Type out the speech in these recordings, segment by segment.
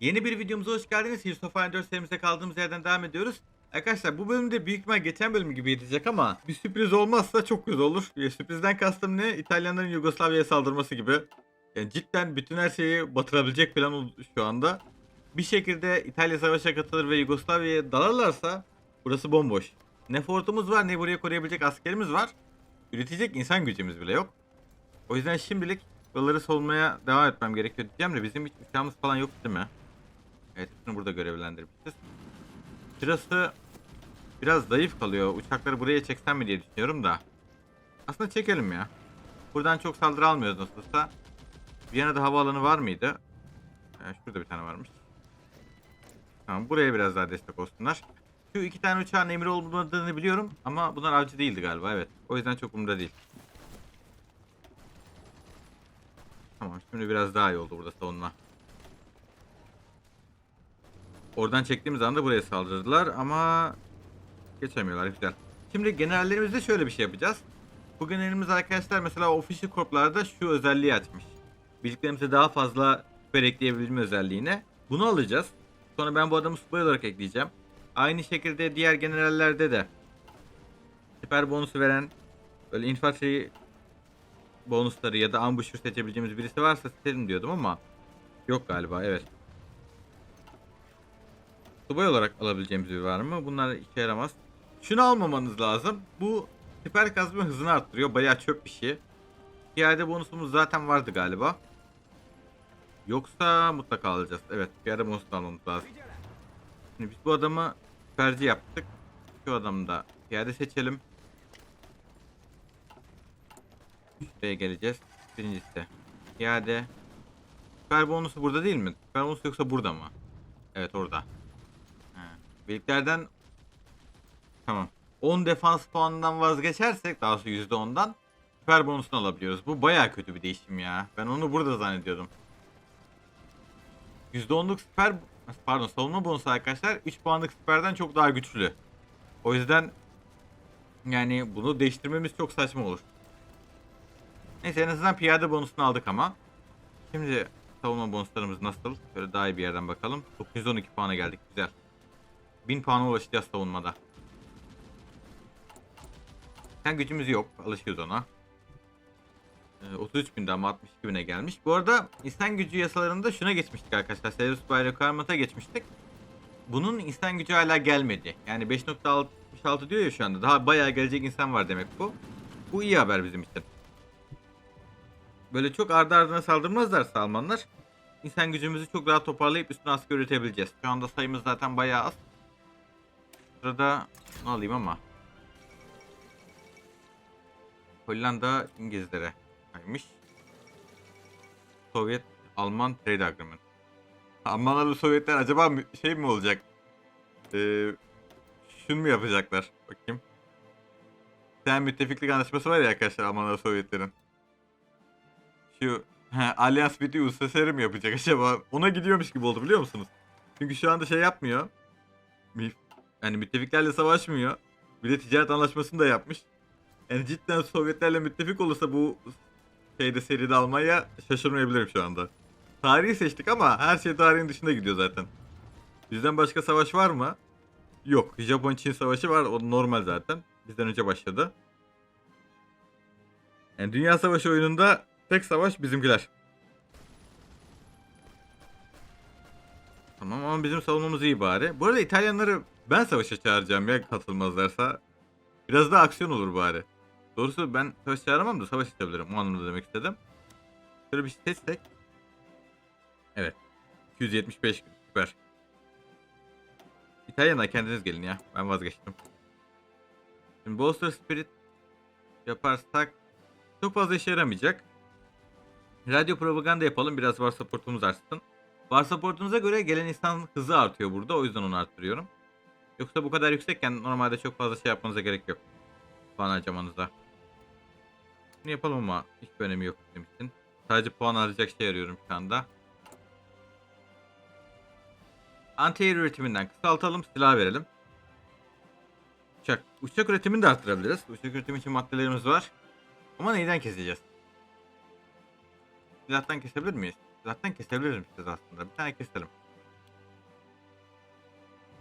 Yeni bir videomuza hoş geldiniz. Heroes of Iron 4 serimize kaldığımız yerden devam ediyoruz. Arkadaşlar bu bölümde büyük ihtimal geçen bölüm gibi gidecek ama bir sürpriz olmazsa çok güzel olur. Ya, sürprizden kastım ne? İtalyanların Yugoslavya'ya saldırması gibi. Yani cidden bütün her şeyi batırabilecek plan şu anda. Bir şekilde İtalya savaşa katılır ve Yugoslavya'ya dalarlarsa burası bomboş. Ne fortumuz var ne buraya koruyabilecek askerimiz var. Üretecek insan gücümüz bile yok. O yüzden şimdilik buraları solmaya devam etmem gerekiyor diyeceğim de bizim hiç uçağımız falan yok değil mi? Evet hepsini burada görevlendirmişiz. Şurası biraz zayıf kalıyor. Uçakları buraya çeksem mi diye düşünüyorum da. Aslında çekelim ya. Buradan çok saldırı almıyoruz nasılsa. Viyana'da havaalanı var mıydı? Ee, şurada bir tane varmış. Tamam buraya biraz daha destek olsunlar. Şu iki tane uçağın emri olmadığını biliyorum ama bunlar avcı değildi galiba evet. O yüzden çok umurda değil. Tamam şimdi biraz daha iyi oldu burada savunma. Oradan çektiğimiz anda buraya saldırdılar ama geçemiyorlar güzel. Şimdi generallerimizde şöyle bir şey yapacağız. Bu generalimiz arkadaşlar mesela official corp'larda şu özelliği açmış. Birliklerimize daha fazla süper ekleyebilme özelliğine. Bunu alacağız. Sonra ben bu adamı subay olarak ekleyeceğim. Aynı şekilde diğer generallerde de süper bonusu veren böyle infantry bonusları ya da ambusher seçebileceğimiz birisi varsa seçelim diyordum ama yok galiba evet. Subay olarak alabileceğimiz bir var mı? Bunlar işe yaramaz. Şunu almamanız lazım. Bu süper kazma hızını arttırıyor. Bayağı çöp bir şey. Piyade bonusumuz zaten vardı galiba. Yoksa mutlaka alacağız. Evet piyade bonusu da almamız lazım. Şimdi biz bu adamı süperci yaptık. Şu adamı da piyade seçelim. Şuraya geleceğiz. Birincisi. Piyade. Süper bonusu burada değil mi? Süper bonusu yoksa burada mı? Evet orada. Birliklerden Tamam. 10 defans puanından vazgeçersek daha sonra %10'dan süper bonusunu alabiliyoruz. Bu baya kötü bir değişim ya. Ben onu burada zannediyordum. %10'luk süper pardon savunma bonusu arkadaşlar 3 puanlık süperden çok daha güçlü. O yüzden yani bunu değiştirmemiz çok saçma olur. Neyse en azından piyade bonusunu aldık ama. Şimdi savunma bonuslarımız nasıl? Şöyle daha iyi bir yerden bakalım. 912 puana geldik güzel. 1000 puana ulaşacağız savunmada. Sen gücümüz yok. Alışıyoruz ona. Ee, 33 binde ama 62 bine gelmiş. Bu arada insan gücü yasalarında şuna geçmiştik arkadaşlar. Service by Requirement'a geçmiştik. Bunun insan gücü hala gelmedi. Yani 5.66 diyor ya şu anda. Daha bayağı gelecek insan var demek bu. Bu iyi haber bizim için. Böyle çok ardı ardına saldırmazlarsa Almanlar insan gücümüzü çok rahat toparlayıp üstüne asker üretebileceğiz. Şu anda sayımız zaten bayağı az. Sırada alayım ama Hollanda İngilizlere kaymış. Sovyet Alman Trade Agreement. Almanlarla Sovyetler acaba şey mi olacak? Ee, şunu mu yapacaklar? Bakayım. Tane müttefiklik anlaşması var ya arkadaşlar Almanlarla Sovyetlerin. Şu he, Allianz USSR mi yapacak acaba? Ona gidiyormuş gibi oldu biliyor musunuz? Çünkü şu anda şey yapmıyor. Yani müttefiklerle savaşmıyor. Bir de ticaret anlaşmasını da yapmış. Yani cidden Sovyetlerle müttefik olursa bu şeyde seride Almanya şaşırmayabilirim şu anda. Tarihi seçtik ama her şey tarihin dışında gidiyor zaten. Bizden başka savaş var mı? Yok. Japon-Çin savaşı var. O normal zaten. Bizden önce başladı. Yani Dünya Savaşı oyununda tek savaş bizimkiler. Tamam ama bizim savunmamız iyi bari. Bu arada İtalyanları ben savaşa çağıracağım ya katılmazlarsa. Biraz da aksiyon olur bari. Doğrusu ben savaş çağıramam da savaş açabilirim. O anlamda demek istedim. Şöyle bir şey seçsek. Evet. 275 gün. Süper. İtalyanlar kendiniz gelin ya. Ben vazgeçtim. Şimdi Bolster Spirit yaparsak çok fazla işe yaramayacak. Radyo propaganda yapalım. Biraz var supportumuz artsın. Var supportumuza göre gelen insan hızı artıyor burada. O yüzden onu arttırıyorum. Yoksa bu kadar yüksekken normalde çok fazla şey yapmanıza gerek yok. Puan harcamanıza. Bunu yapalım ama hiçbir önemi yok bizim için. Sadece puan harcayacak şey arıyorum şu anda. Anti-air üretiminden kısaltalım, silah verelim. Uçak. Uçak üretimini de arttırabiliriz. Uçak üretimi için maddelerimiz var. Ama neyden keseceğiz? Silahtan kesebilir miyiz? Silahtan kesebiliriz biz aslında. Bir tane keselim.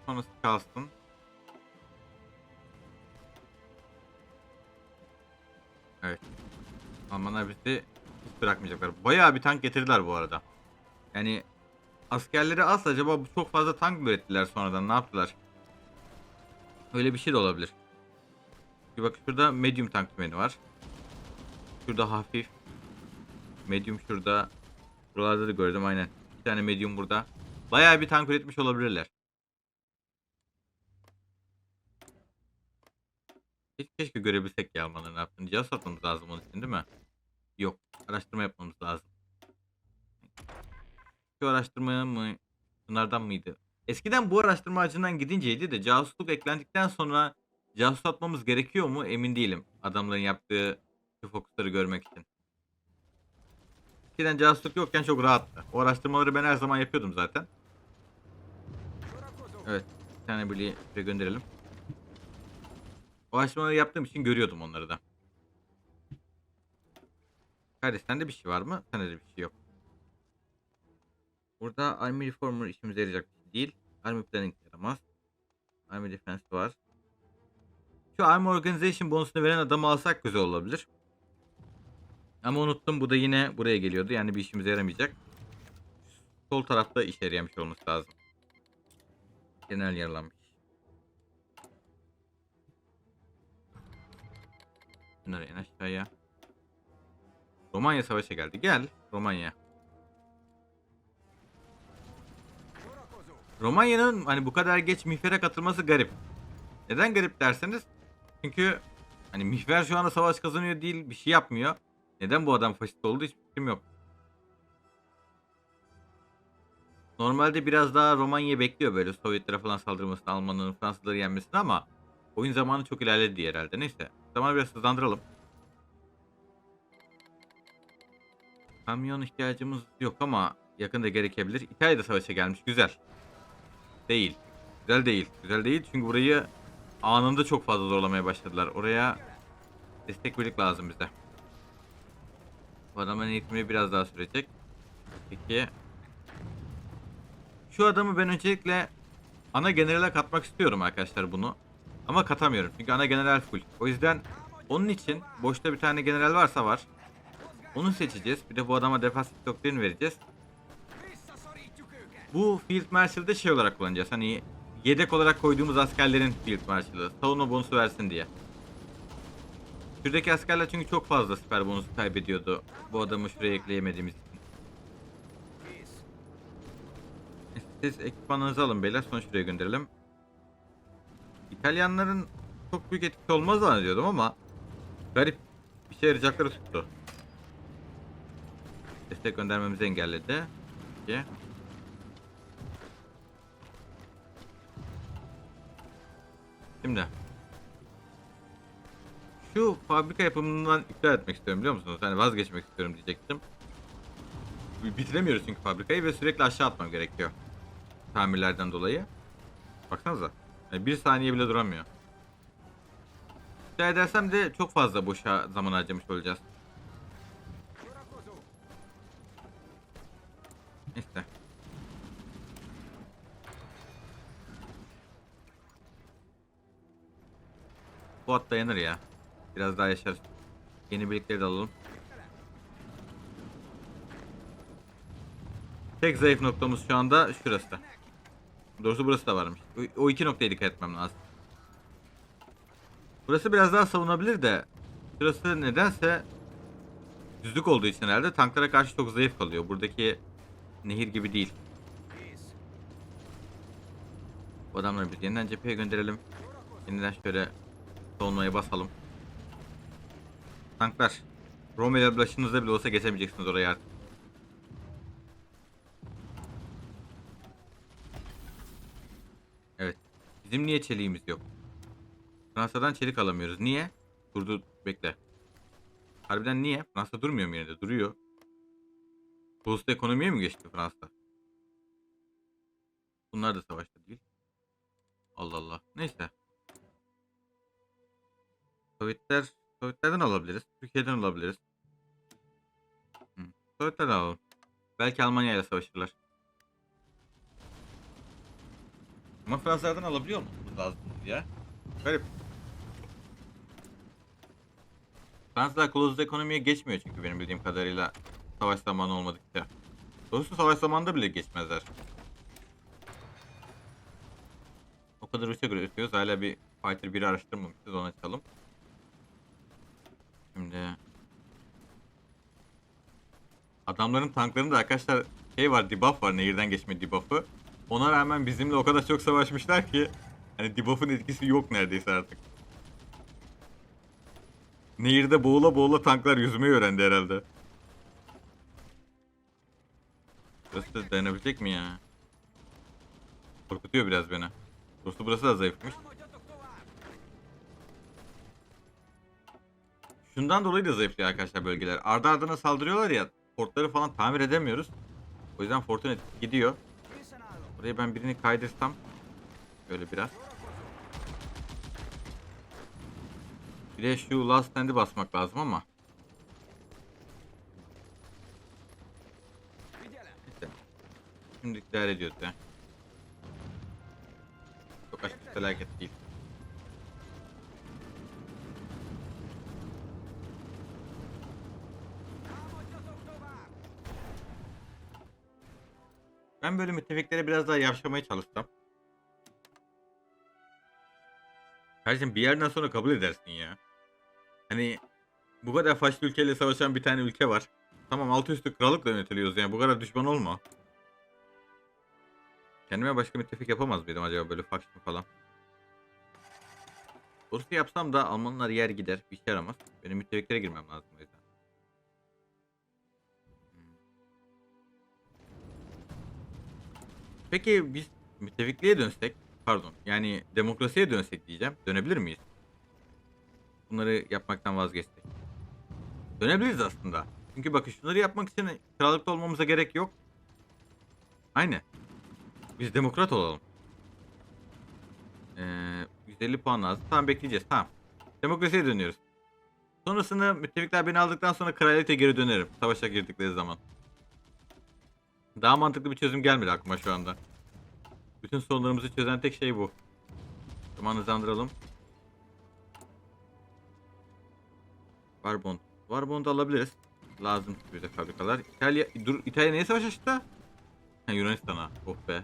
sonrası kalsın. Evet. Almanlar bizi hiç bırakmayacaklar. Bayağı bir tank getirdiler bu arada. Yani askerleri az acaba çok fazla tank ürettiler sonradan ne yaptılar? Öyle bir şey de olabilir. Bir bak şurada medium tank tümeni var. Şurada hafif. Medium şurada. Buralarda da gördüm aynen. Bir tane medium burada. Bayağı bir tank üretmiş olabilirler. Hiç keşke görebilsek ya Almanların ne yaptığını. Cihaz satmamız lazım onun için değil mi? Yok. Araştırma yapmamız lazım. Şu araştırma mı? Bunlardan mıydı? Eskiden bu araştırma ağacından gidinceydi de casusluk eklendikten sonra casus atmamız gerekiyor mu emin değilim. Adamların yaptığı şu fokusları görmek için. Eskiden casusluk yokken çok rahattı. O araştırmaları ben her zaman yapıyordum zaten. Evet. Bir tane birliği gönderelim. O araştırmaları yaptığım için görüyordum onları da. Kardeş sende bir şey var mı? Sende de bir şey yok. Burada Army Reformer işimize yarayacak bir şey değil. Army Planning yaramaz. Army Defense var. Şu Army Organization bonusunu veren adamı alsak güzel olabilir. Ama unuttum bu da yine buraya geliyordu. Yani bir işimize yaramayacak. Sol tarafta işe yarayamış olması lazım. Genel yaralanmış. Bunları en aşağıya. Romanya savaşa geldi. Gel Romanya. Romanya'nın hani bu kadar geç Mihver'e katılması garip. Neden garip derseniz çünkü hani Mihver şu anda savaş kazanıyor değil bir şey yapmıyor. Neden bu adam faşist oldu hiç fikrim yok. Normalde biraz daha Romanya bekliyor böyle Sovyetlere falan saldırmasını, Almanların Fransızları yenmesini ama oyun zamanı çok ilerledi herhalde. Neyse. Zamanı biraz hızlandıralım. Kamyon ihtiyacımız yok ama yakında gerekebilir. İtalya'da savaşa gelmiş. Güzel. Değil. Güzel değil. Güzel değil çünkü burayı anında çok fazla zorlamaya başladılar. Oraya destek birlik lazım bize. Adamın eğitimi biraz daha sürecek. Peki. Şu adamı ben öncelikle ana generale katmak istiyorum arkadaşlar bunu. Ama katamıyorum çünkü ana general full. O yüzden onun için boşta bir tane general varsa var. Onu seçeceğiz. Bir de bu adama defansif doktrin vereceğiz. Bu Field Marshal'ı şey olarak kullanacağız. Hani yedek olarak koyduğumuz askerlerin Field Marshal'ı. Savunma bonusu versin diye. Şuradaki askerler çünkü çok fazla siper bonusu kaybediyordu. Bu adamı şuraya ekleyemediğimiz için. Siz ekipmanınızı alın beyler. Sonra şuraya gönderelim. İtalyanların çok büyük etkisi olmaz zannediyordum ama garip bir şey yarayacakları tuttu. Destek göndermemizi engelledi. Peki. Şimdi. Şu fabrika yapımından iptal etmek istiyorum biliyor musunuz? Hani vazgeçmek istiyorum diyecektim. Bitiremiyoruz çünkü fabrikayı ve sürekli aşağı atmam gerekiyor. Tamirlerden dolayı. Baksanıza. Yani bir saniye bile duramıyor. İptal edersem de çok fazla boşa zaman harcamış olacağız. İşte. Bu at dayanır ya. Biraz daha yaşar. Yeni birlikleri de alalım. Tek zayıf noktamız şu anda şurası. Doğrusu burası da varmış. O iki noktaya dikkat etmem lazım. Burası biraz daha savunabilir de şurası nedense düzlük olduğu için herhalde tanklara karşı çok zayıf kalıyor. Buradaki nehir gibi değil. Bu adamları biz yeniden cepheye gönderelim. Yeniden şöyle savunmaya basalım. Tanklar. Romeo başınızda bile olsa geçemeyeceksiniz oraya artık. Evet. Bizim niye çeliğimiz yok? Fransa'dan çelik alamıyoruz. Niye? Durdu. Bekle. Harbiden niye? Fransa durmuyor mu yine de? Duruyor. Uluslu ekonomiye mi geçti Fransa? Bunlar da savaşta değil. Allah Allah. Neyse. Sovyetler Sovyetlerden alabiliriz. Türkiye'den alabiliriz. Hı. Sovyetlerden alalım. Belki Almanya ile savaşırlar. Ama Fransızlardan alabiliyor musunuz lazım ya? Garip. Fransızlar closed ekonomiye geçmiyor çünkü benim bildiğim kadarıyla savaş zamanı olmadıkça. Doğrusu savaş zamanında bile geçmezler. O kadar göre ötüyoruz. Hala bir Fighter 1'i araştırmamışız. Onu açalım. Şimdi... Adamların tanklarında arkadaşlar şey var debuff var nehirden geçme debuff'ı. Ona rağmen bizimle o kadar çok savaşmışlar ki hani debuff'ın etkisi yok neredeyse artık. Nehirde boğula boğula tanklar yüzmeyi öğrendi herhalde. Burası da dayanabilecek mi ya? Korkutuyor biraz beni. Burası burası da zayıfmış. Şundan dolayı da zayıflıyor arkadaşlar bölgeler. Ardı ardına saldırıyorlar ya. Fortları falan tamir edemiyoruz. O yüzden fortun etkisi gidiyor. Buraya ben birini kaydırsam. Böyle biraz. Bir de şu last stand'i basmak lazım ama. Şimdi idare ediyoruz ya. Çok aşırı felaket değil. Ben böyle müttefiklere biraz daha yavşamaya çalışsam. Kardeşim bir yerden sonra kabul edersin ya. Hani bu kadar faşlı ülkeyle savaşan bir tane ülke var. Tamam altı üstü krallıkla yönetiliyoruz yani bu kadar düşman olma. Kendime başka müttefik yapamaz mıydım acaba böyle faction falan? Doğrusu yapsam da Almanlar yer gider bir şey yaramaz. Benim müttefiklere girmem lazım o. Peki biz müttefikliğe dönsek, pardon yani demokrasiye dönsek diyeceğim. Dönebilir miyiz? Bunları yapmaktan vazgeçtik. Dönebiliriz aslında. Çünkü bakın şunları yapmak için krallıkta olmamıza gerek yok. Aynı. Biz demokrat olalım. Ee, 150 puan lazım. Tamam bekleyeceğiz. Tamam. Demokrasiye dönüyoruz. Sonrasında müttefikler beni aldıktan sonra kraliyete geri dönerim. Savaşa girdikleri zaman. Daha mantıklı bir çözüm gelmedi aklıma şu anda. Bütün sorunlarımızı çözen tek şey bu. Zaman hızlandıralım. Warbond. Warbond alabiliriz. Lazım bize fabrikalar. İtalya, dur İtalya neye savaş açtı? Yunanistan'a. Oh be.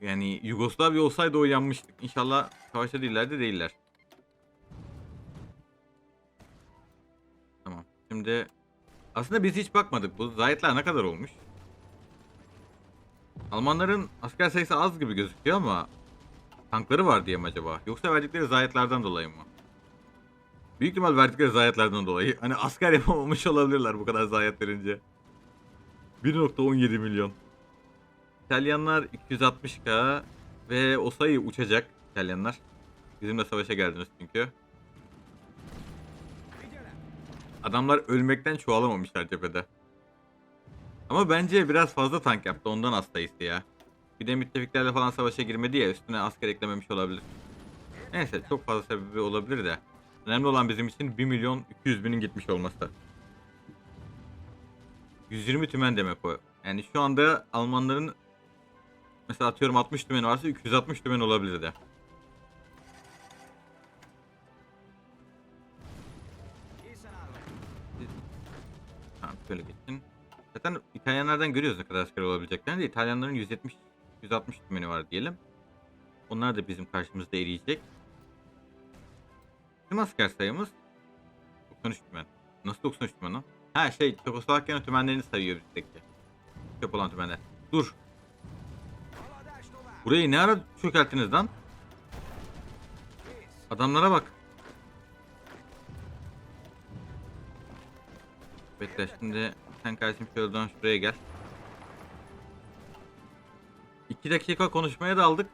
Yani Yugoslavya olsaydı o yanmıştık. İnşallah savaşta değiller de değiller. Şimdi aslında biz hiç bakmadık. Bu zayetler ne kadar olmuş? Almanların asker sayısı az gibi gözüküyor ama tankları var diye mi acaba? Yoksa verdikleri zayetlerden dolayı mı? Büyük ihtimal verdikleri zayetlerden dolayı. Hani asker yapamamış olabilirler bu kadar zayet verince. 1.17 milyon. İtalyanlar 260k ve o sayı uçacak İtalyanlar. Bizimle savaşa geldiniz çünkü. Adamlar ölmekten çoğalamamışlar cephede. Ama bence biraz fazla tank yaptı ondan sayısı ya. Bir de müttefiklerle falan savaşa girmedi ya üstüne asker eklememiş olabilir. Neyse çok fazla sebebi olabilir de. Önemli olan bizim için 1 milyon 200 binin gitmiş olması. 120 tümen demek o. Yani şu anda Almanların mesela atıyorum 60 tümen varsa 260 tümen olabilir de. Şöyle geçin. Zaten İtalyanlardan görüyoruz ne kadar asker olabileceklerini de İtalyanların 170 160 tümeni var diyelim. Onlar da bizim karşımızda eriyecek. Bizim asker sayımız 93 tümen. Nasıl 93 tümen lan? Ha şey Çekoslovakya'nın tümenlerini sayıyor bizdeki. Çöp olan tümenler. Dur. Burayı ne ara çökerttiniz lan? Adamlara bak. Bekle şimdi sen kardeşim şöyle dön şuraya gel. 2 dakika konuşmaya daldık.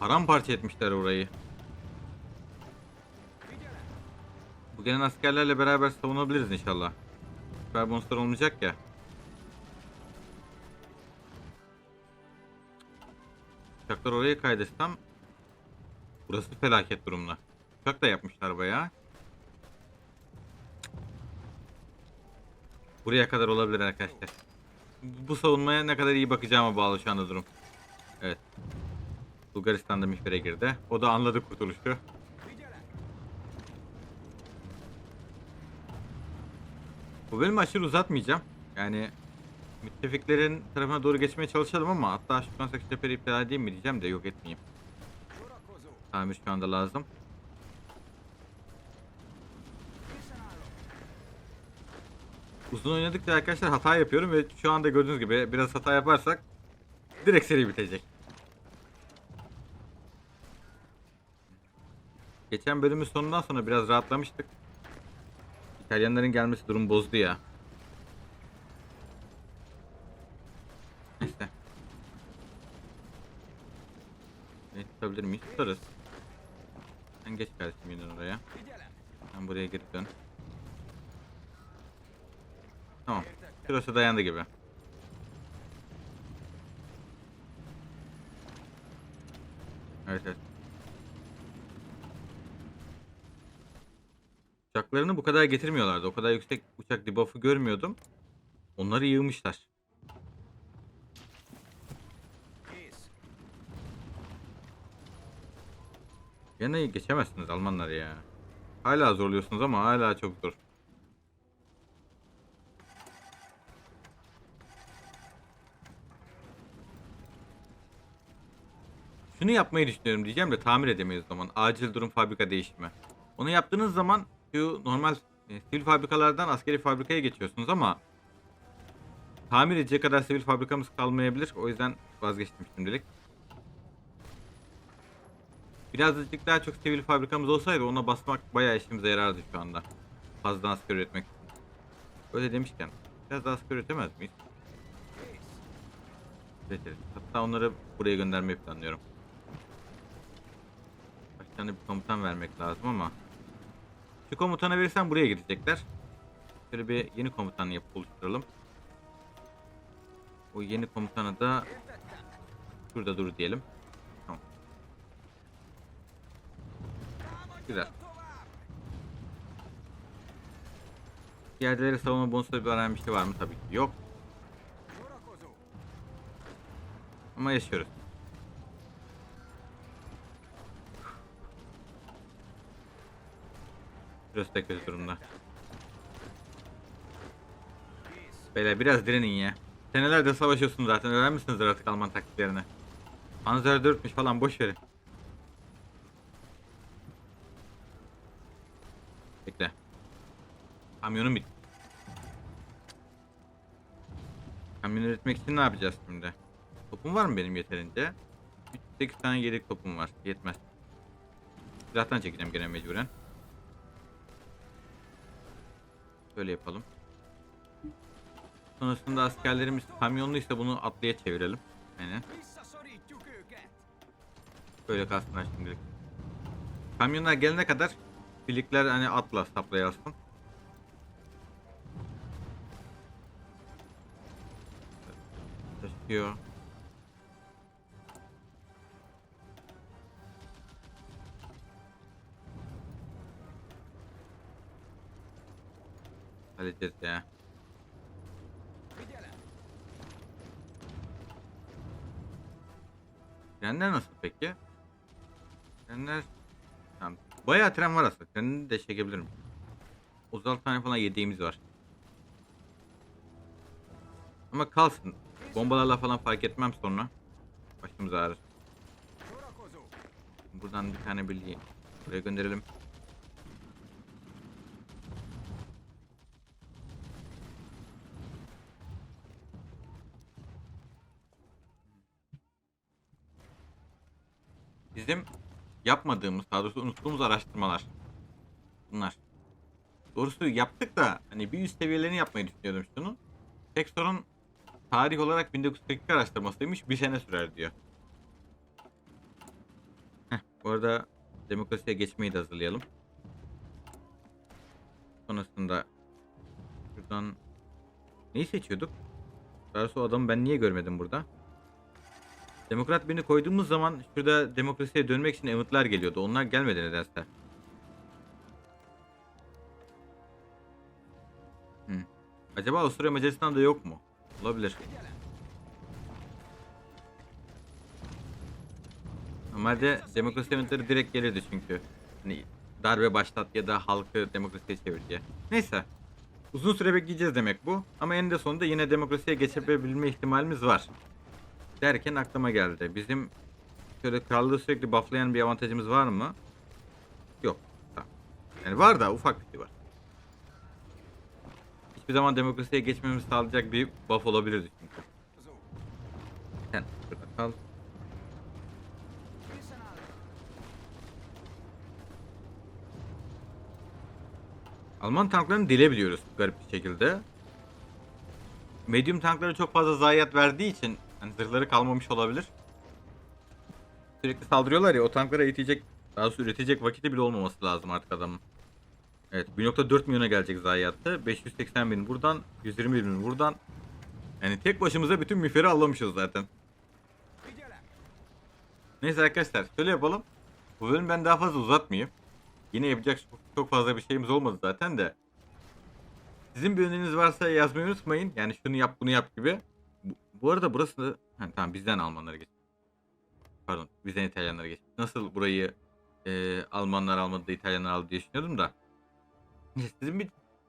Paramparça etmişler orayı. Bu gelen askerlerle beraber savunabiliriz inşallah. Süper bonuslar olmayacak ya. Uçaklar oraya kaydetsem Burası felaket durumda. Uçak da yapmışlar bayağı. Buraya kadar olabilir arkadaşlar. Bu savunmaya ne kadar iyi bakacağıma bağlı şu anda durum. Evet. Bulgaristan'da mihvere girdi. O da anladı kurtuluşu. Bu bölümü aşırı uzatmayacağım. Yani müttefiklerin tarafına doğru geçmeye çalışalım ama hatta şu an seferi iptal edeyim mi diyeceğim de yok etmeyeyim. Tamir şu anda lazım. Uzun oynadıkça arkadaşlar hata yapıyorum ve şu anda gördüğünüz gibi biraz hata yaparsak direkt seri bitecek. Geçen bölümün sonundan sonra biraz rahatlamıştık. İtalyanların gelmesi durum bozdu ya. Neyse. Ne tutabilir miyiz? Tutarız. Sen geç kardeşim yeniden oraya. Sen buraya geri dön. Tamam. Şurası dayandı gibi. Evet evet. Uçaklarını bu kadar getirmiyorlardı. O kadar yüksek uçak debuff'ı görmüyordum. Onları yığmışlar. Gene geçemezsiniz Almanlar ya. Hala zorluyorsunuz ama hala çok zor. Şunu yapmayı düşünüyorum diyeceğim de tamir edemeyiz zaman. Acil durum fabrika değişimi. Onu yaptığınız zaman şu normal e, sivil fabrikalardan askeri fabrikaya geçiyorsunuz ama tamir edecek kadar sivil fabrikamız kalmayabilir. O yüzden vazgeçtim şimdilik. Birazcık daha çok sivil fabrikamız olsaydı ona basmak bayağı işimize yarardı şu anda. Fazladan asker üretmek için. Öyle demişken biraz daha asker üretemez miyiz? Üretiriz. Hatta onları buraya göndermeyi planlıyorum. Tane bir komutan vermek lazım ama. Şu komutana verirsen buraya gidecekler. Şöyle bir yeni komutan yapıp oluşturalım. O yeni komutana da şurada dur diyelim. Tamam. Güzel. Yerdeleri savunma bonusları bir arayan var mı? Tabii ki yok. Ama yaşıyoruz. Burası da kötü durumda. Beyler biraz direnin ya. Senelerde savaşıyorsunuz zaten öğrenmişsinizdir artık Alman taktiklerini. Panzer 4'müş falan boş verin. Bekle. Kamyonum bitti. Kamyon üretmek için ne yapacağız şimdi? Topum var mı benim yeterince? 8 tane yedek topum var. Yetmez. Silahtan çekeceğim gene mecburen. Böyle yapalım. Sonrasında askerlerimiz kamyonluysa bunu atlıya çevirelim. Aynen. Böyle kalsınlar şimdilik. Kamyonlar gelene kadar birlikler hani atla saplaya alsın. Taşıyor. Halledeceğiz ya. Trenler nasıl peki? Trenler... Tamam. Bayağı tren var aslında. Treni de çekebilirim. 36 tane falan yediğimiz var. Ama kalsın. Bombalarla falan fark etmem sonra. Başımız ağrır. Buradan bir tane birliği buraya gönderelim. Bizim yapmadığımız, daha doğrusu unuttuğumuz araştırmalar. Bunlar. Doğrusu yaptık da hani bir üst seviyelerini yapmayı düşünüyordum şunun. Tek sorun tarih olarak 1942 araştırmasıymış bir sene sürer diyor. Heh, bu arada demokrasiye geçmeyi de hazırlayalım. Sonrasında şuradan neyi seçiyorduk? Daha doğrusu adamı ben niye görmedim burada? Demokrat birini koyduğumuz zaman şurada demokrasiye dönmek için emotlar geliyordu. Onlar gelmedi nedense. Hmm. Acaba Avusturya Macaristan'da yok mu? Olabilir. Normalde demokrasi yönetleri direkt gelirdi çünkü. Hani darbe başlat ya da halkı demokrasiye çevir diye. Neyse. Uzun süre bekleyeceğiz demek bu. Ama eninde sonunda yine demokrasiye geçebilme ihtimalimiz var. Derken aklıma geldi. Bizim şöyle krallığı sürekli bufflayan bir avantajımız var mı? Yok. Tamam. Yani var da ufak bir şey var. Hiçbir zaman demokrasiye geçmemizi sağlayacak bir buff olabilirdi çünkü. Sen burada kal. Alman tanklarını dilebiliyoruz garip bir şekilde. Medium tankları çok fazla zayiat verdiği için hani zırhları kalmamış olabilir. Sürekli saldırıyorlar ya o tanklara itecek daha doğrusu üretecek vakiti bile olmaması lazım artık adamın. Evet 1.4 milyona gelecek zayiatı. 580 bin buradan 120 bin buradan. Yani tek başımıza bütün müferi allamışız zaten. Neyse arkadaşlar şöyle yapalım. Bu bölüm ben daha fazla uzatmayayım. Yine yapacak çok fazla bir şeyimiz olmadı zaten de. Sizin bir öneriniz varsa yazmayı unutmayın. Yani şunu yap bunu yap gibi. Bu, bu arada burası... Ha, tamam bizden Almanlara geç. Pardon bizden İtalyanlara geç. Nasıl burayı e, Almanlar almadı da İtalyanlar aldı diye düşünüyordum da. Sizin bir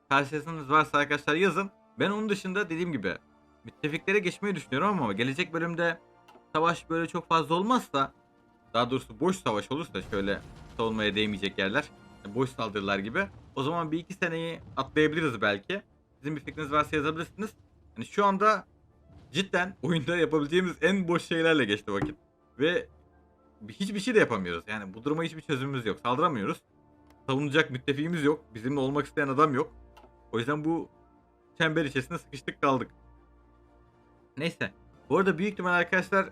tavsiyeniz varsa arkadaşlar yazın. Ben onun dışında dediğim gibi müttefiklere geçmeyi düşünüyorum ama gelecek bölümde savaş böyle çok fazla olmazsa daha doğrusu boş savaş olursa şöyle savunmaya değmeyecek yerler boş saldırılar gibi o zaman bir iki seneyi atlayabiliriz belki. Sizin bir fikriniz varsa yazabilirsiniz. Yani şu anda cidden oyunda yapabileceğimiz en boş şeylerle geçti vakit. Ve hiçbir şey de yapamıyoruz. Yani bu duruma hiçbir çözümümüz yok. Saldıramıyoruz. Savunacak müttefiğimiz yok. Bizimle olmak isteyen adam yok. O yüzden bu çember içerisinde sıkıştık kaldık. Neyse. Bu arada büyük ihtimal arkadaşlar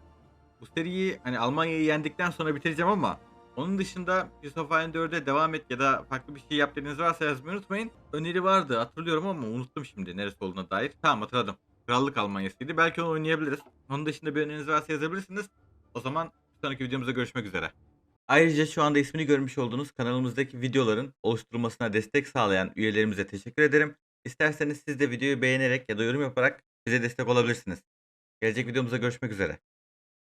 bu seriyi hani Almanya'yı yendikten sonra bitireceğim ama onun dışında Yusuf 4'e devam et ya da farklı bir şey yap dediğiniz varsa yazmayı unutmayın. Öneri vardı hatırlıyorum ama unuttum şimdi neresi olduğuna dair. Tamam hatırladım. Krallık Almanya'sıydı. Belki onu oynayabiliriz. Onun dışında bir öneriniz varsa yazabilirsiniz. O zaman bir sonraki videomuzda görüşmek üzere. Ayrıca şu anda ismini görmüş olduğunuz kanalımızdaki videoların oluşturulmasına destek sağlayan üyelerimize teşekkür ederim. İsterseniz siz de videoyu beğenerek ya da yorum yaparak bize destek olabilirsiniz. Gelecek videomuzda görüşmek üzere.